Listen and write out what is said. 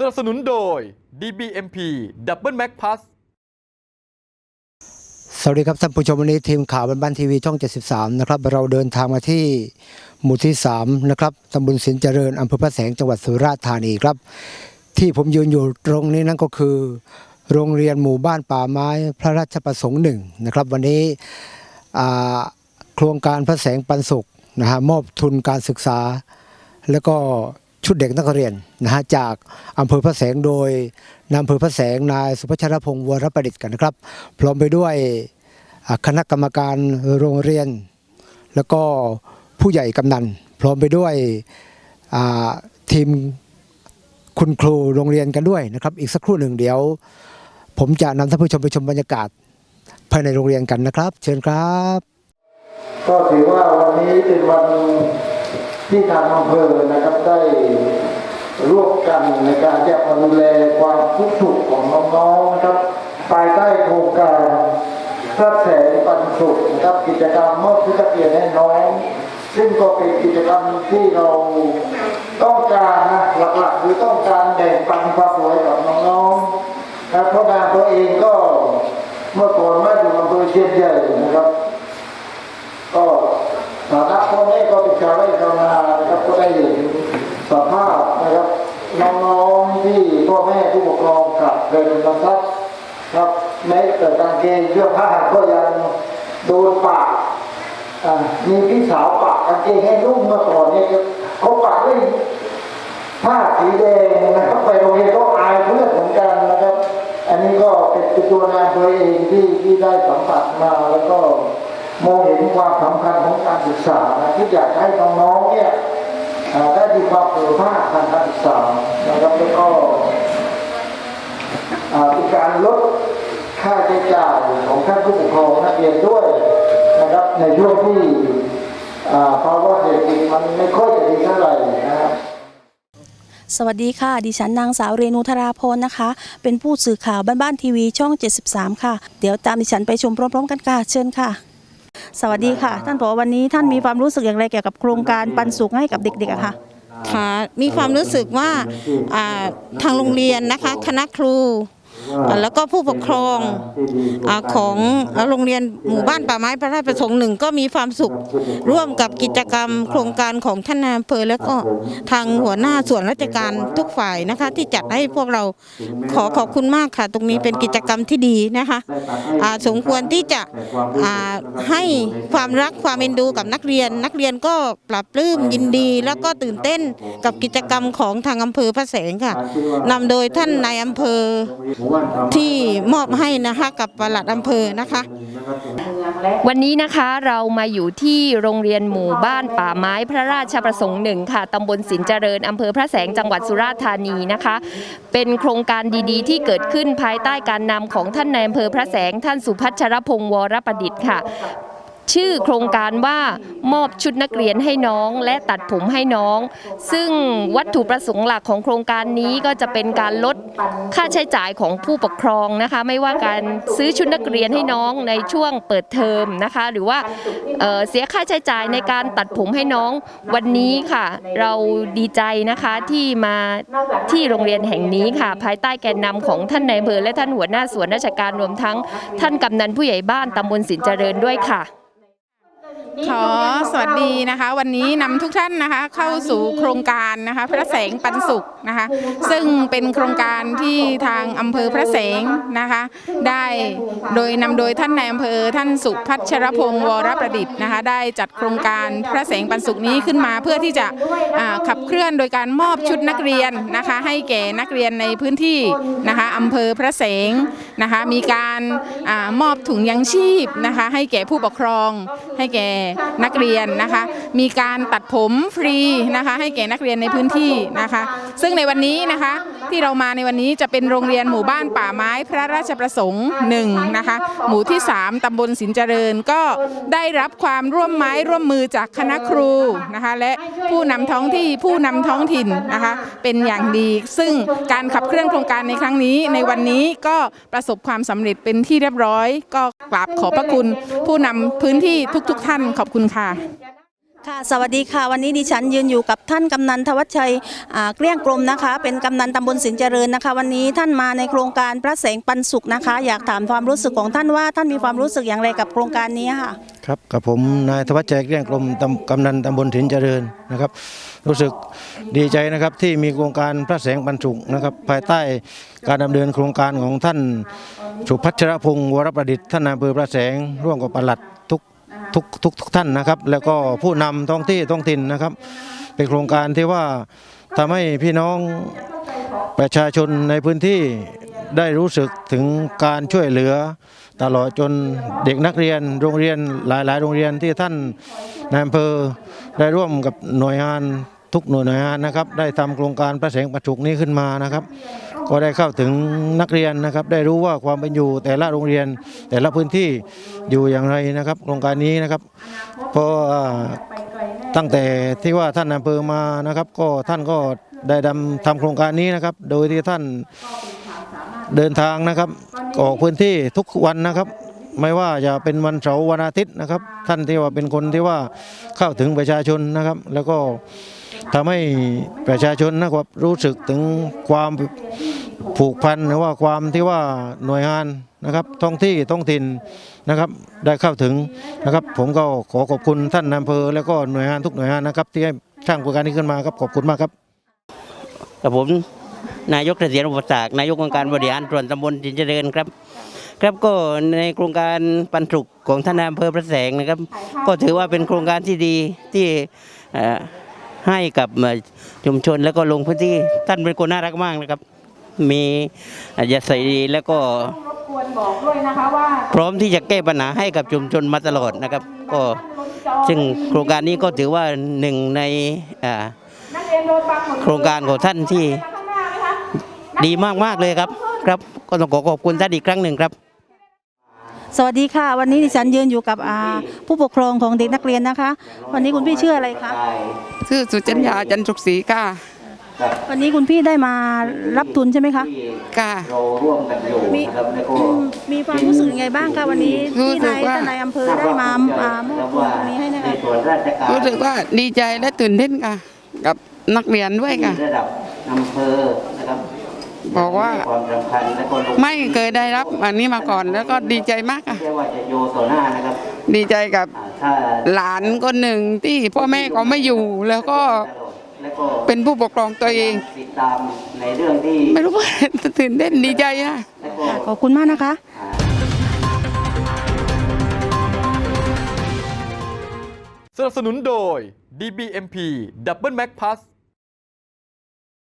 สนับสนุนโดย DBMP Double Mac Plus สวัสดีครับท่านผู้ชมวันนี้ทีมข่าวบ้านบ้านทีวีช่อง 73 นะครับ เราเดินทางมาที่หมู่ที่ 3 นะครับตำบลสินเจริญอำเภอพระแสงจังหวัดสุราษฎร์ธานีครับ ที่ผมยืนอยู่ตรงนี้นั่นก็คือ โรงเรียนหมู่บ้านป่าไม้พระราชประสงค์หนึ่งนะครับ วันนี้อ่าโครงการพระแสงปันสุขนะฮะมอบทุนการศึกษา แล้วก็ ชุดเด็กนักเรียนนะฮะจากอำเภอพระแสงโดยนายอำเภอพระแสงนายสุพัชรพงศ์วรประดิษฐ์กันนะครับ พร้อมไปด้วยคณะกรรมการโรงเรียน แล้วก็ผู้ใหญ่กำนัน พร้อมไปด้วยทีมคุณครูโรงเรียนกันด้วยนะครับ อีกสักครู่หนึ่งเดี๋ยว ผมจะนำท่านผู้ชมไปชมบรรยากาศภายในโรงเรียนกันนะครับ เชิญครับ ก็ถือว่าวันนี้เป็นวัน ที่ทางอำเภอนะครับได้ร่วมกันในการที่จะมาดูแลความทุกข์สุขของน้องๆนะครับภายใต้โครงการพระแสงปันสุขนะครับกิจกรรมมอบชุดนักเรียนให้น้อง ซึ่งก็เป็นกิจกรรมที่เราต้องการนะหลักๆคือต้องการแบ่งปันความสวยกับน้องๆนะเพราะงานตัวเองก็เมื่อก่อนมาอยู่อำเภอเชียนใหญ่นะครับ ก็ฐานะพ่อแม่ก็เป็นชาวไร่ชาวนานะครับก็ได้เห็นสภาพนะครับน้องๆที่พ่อแม่ผู้ปกครองขับเดินกำทับครับ แต่กางเกงเสื้อผ้าก็ยังโดนปากมีพี่สาวปากกางเกงให้นุ่มเมื่อก่อนเนี่ยเขาปากด้วยผ้าสีแดงนะครับไปโรงเรียนก็อายเพื่อนเหมือนกันนะครับ อันนี้ก็เป็นตัวนายตัวเองที่ที่ได้สัมผัสมาแล้วก็มองเห็นความสำคัญของการศึกษานะที่อยากให้น้องๆเนี่ยอ่าได้มีความเผยแพร่ทางการศึกษานะครับแล้วก็เป็นการลด ค่าใช้จ่ายของท่านผู้ปกครองนักเรียนด้วยนะครับ ในช่วงที่อ่าภาวะเศรษฐกิจมันไม่ค่อยจะดีเท่าไหร่นะครับสวัสดีค่ะ ดิฉันนางสาวเรนูธราพรนะคะ เป็นผู้สื่อข่าวบ้านบ้านทีวีช่อง 73 ค่ะ เดี๋ยวตามดิฉันไปชมพร้อมๆกันค่ะ เชิญค่ะ สวัสดีค่ะ ท่านผอวันนี้ท่านมีความรู้สึกอย่างไรเกี่ยวกับโครงการปันสุขให้กับเด็กๆอะคะค่ะ มีความรู้สึกว่าอ่าทางโรงเรียนนะคะ คณะครูอ่า แล้วก็ผู้ปกครองอาของโรงเรียนหมู่บ้านป่าไม้พระราชประสงค์หนึ่งก็มีความสุขร่วมกับกิจกรรม โครงการของท่านนายอำเภอแล้วก็ทางหัวหน้าส่วนราชการทุกฝ่ายนะคะ ที่จัดให้พวกเราขอขอบคุณมากค่ะ ตรงนี้เป็นกิจกรรมที่ดีนะคะอ่าสมควรที่จะอ่าให้ความรักความเอ็นดูกับนักเรียน นักเรียนก็ปรับปลื้มยินดี แล้วก็ตื่นเต้นกับกิจกรรมของทางอำเภอพระแสงค่ะนำโดยท่านนายอำเภอที่มอบให้นะคะกับปลัดอำเภอนะคะ วันนี้นะคะเรามาอยู่ที่โรงเรียนหมู่บ้านป่าไม้พระราชประสงค์หนึ่งค่ะตำบลสินเจริญอำเภอพระแสงจังหวัดสุราษฎร์ธานีนะคะ เป็นโครงการดีๆ ที่เกิดขึ้นภายใต้การนำของท่านนายอำเภอพระแสงท่านสุพัชรพงศ์วรประดิษฐ์ค่ะ ชื่อโครงการว่ามอบชุดนักเรียนให้น้องและตัดผมให้น้อง ซึ่งวัตถุประสงค์หลักของโครงการนี้ก็จะเป็นการลดค่าใช้จ่ายของผู้ปกครองนะคะ ไม่ว่าการซื้อชุดนักเรียนให้น้องในช่วงเปิดเทอมนะคะ หรือว่าเเสียค่าใช้จ่ายในการตัดผมให้น้องวันนี้ค่ะ เราดีใจนะคะที่มาที่โรงเรียนแห่งนี้ค่ะ ภายใต้แกนนำของท่านนายอำเภอและท่านหัวหน้าส่วนราชการรวมทั้ง ท่านกำนันผู้ใหญ่บ้านตำบลสินเจริญด้วยค่ะ ขอสวัสดีนะคะ วันนี้นำทุกท่านนะคะเข้าสู่โครงการนะคะ พระแสงปันสุขนะคะ ซึ่งเป็นโครงการที่ทางอำเภอพระแสงนะคะ ได้โดยนำโดยท่านนายอำเภอท่านสุพัชรพงศ์วรประดิษฐ์นะคะ ได้จัดโครงการพระแสงปันสุขนี้ขึ้นมาเพื่อที่จะขับเคลื่อนโดยการมอบชุดนักเรียนนะคะ ให้แก่นักเรียนในพื้นที่นะคะอำเภอพระแสงนะคะ มีการอมอบถุงยังชีพนะคะ ให้แก่ผู้ปกครองให้แก่นักเรียนนะคะ มีการตัดผมฟรีนะคะ ให้แก่นักเรียนในพื้นที่นะคะ ซึ่งในวันนี้นะคะ ที่เรามาในวันนี้จะเป็นโรงเรียนหมู่บ้านป่าไม้พระราชประสงค์หนึ่งนะคะหมู่ที่ 3ตำบลสินเจริญก็ได้รับความร่วมไม้ร่วมมือจากคณะครูนะคะและผู้นำท้องที่ผู้นำท้องถิ่นนะคะเป็นอย่างดีซึ่งการขับเคลื่อนโครงการในครั้งนี้ ในวันนี้ก็ประสบความสำเร็จเป็นที่เรียบร้อย ก็กราบขอบพระคุณ ผู้นำพื้นที่ทุก ๆ ท่านขอบคุณค่ะ ค่ะสวัสดีค่ะวันนี้ดิฉันยืนอยู่กับท่านกำนันทวัชชัยเกลี้ยงกลมนะคะ เป็นกำนันตำบลสินเจริญนะคะ วันนี้ท่านมาในโครงการพระแสงปันสุขนะคะ อยากถามความรู้สึกของท่านว่าท่านมีความรู้สึกอย่างไรกับโครงการนี้ค่ะครับกับผมนายธวัชชัยเกลี้ยงกลมกำนันตำบลถินเจริญนะครับ รู้สึกดีใจนะครับที่มีโครงการพระแสงบรรจุขนะครับ ภายใต้การดำเนินโครงการของท่านสุพัชรพงศ์วรประดิษฐ์ท่านายอำเภอพระแสงร่วมกับปลัดทุก ทุกทุกทุกท่านนะครับ แล้วก็ผู้นำท้องที่ท้องถิ่นนะครับ เป็นโครงการที่ว่าทำให้พี่น้องประชาชนในพื้นที่ได้รู้สึกถึงการช่วยเหลือ ตลอดจนเด็กนักเรียนโรงเรียนหลาย ๆ โรงเรียนที่ท่านนายอำเภอได้ร่วมกับหน่วยงาน ทุกหน่วยงานนะครับ ได้ทำโครงการประแสงประจุกนี้ขึ้นมานะครับ ก็ได้เข้าถึงนักเรียนนะครับ ได้รู้ว่าความเป็นอยู่แต่ละโรงเรียน แต่ละพื้นที่อยู่อย่างไรนะครับ โครงการนี้นะครับเพราะตั้งแต่ที่ว่าท่านอำเภอมานะครับ ก็ท่านก็ได้ดำทำโครงการนี้นะครับ โดยที่ท่านเดินทางนะครับออกพื้นที่ทุกวันนะครับ ไม่ว่าจะเป็นวันเสาร์วันอาทิตย์นะครับ ท่านที่ว่าเป็นคนที่ว่าเข้าถึงประชาชนนะครับ แล้วก็ทำให้ประชาชนนะครับรู้สึกถึงความผูกพันหรือว่าความที่ว่าหน่วยงานนะครับท้องที่ท้องถิ่นนะครับ ได้เข้าถึงนะครับ ผมก็ขอขอบคุณท่านอำเภอ แล้วก็หน่วยงานทุกหน่วยงานนะครับ ที่ให้ช่างโครงการนี้ขึ้นมาครับขอบคุณมากครับกับผมนายกเกษียณอุปสรรคนายกองค์การบริหารส่วนตำบลจินเจริญครับ ครับก็ในโครงการปันสุขของท่านนายอำเภอพระแสงนะครับ ก็ถือว่าเป็นโครงการที่ดีที่เอ่อให้กับเอ่อชุมชนแล้วก็ลงพื้นที่ท่านเป็นคนน่ารักมากนะครับ มีอัธยาศัยดีแล้วก็พร้อมที่จะแก้ปัญหาให้กับชุมชนมาตลอดนะครับ ก็ซึ่งโครงการนี้ก็ถือว่าหนึ่งในอ่าโครงการของท่านที่ดีมากๆเลยครับครับ ก็ต้องขอขอบคุณท่านอีกครั้งหนึ่งครับ สวัสดีค่ะ วันนี้ดิฉันยืนอยู่กับอ่าผู้ปกครองของเด็กนักเรียนนะคะ วันนี้คุณพี่ชื่ออะไรคะชื่อสุจัญญาจันทร์สุขศรีค่ะ วันนี้คุณพี่ได้มารับทุนใช่ไหมคะค่ะเราร่วมกันอยู่มีนะครับแล้วก็อืมมีความรู้สึกยังไงบ้างคะวันนี้รู้ที่สึนากยว่า ท่านนายอำเภอได้มาอ่ามอบทุนตรงนี้ให้นะคะในส่วนราชการรู้สึกว่าดีใจและตื่นเต้นค่ะ กับนักเรียนด้วยค่ะ ระดับอำเภอนะครับ บอกว่าให้ความสำคัญและก็ลงไม่เคยได้รับอันนี้มาก่อนแล้วก็ดีใจมากค่ะไม่ใช่ว่าจะโยต่อหน้านะครับดีใจกับอ่าถ้าหลานคนหนึ่งที่พ่อแม่เขาไม่อยู่แล้วก็ตลอดแล้วก็เป็นผู้ปกครองตัวเองติดตามในเรื่องที่ไม่รู้ว่าตื่นเต้นดีใจนะแล้วก็ขอบคุณมากนะคะสนับสนุนโดย DBMP Double Mac Plus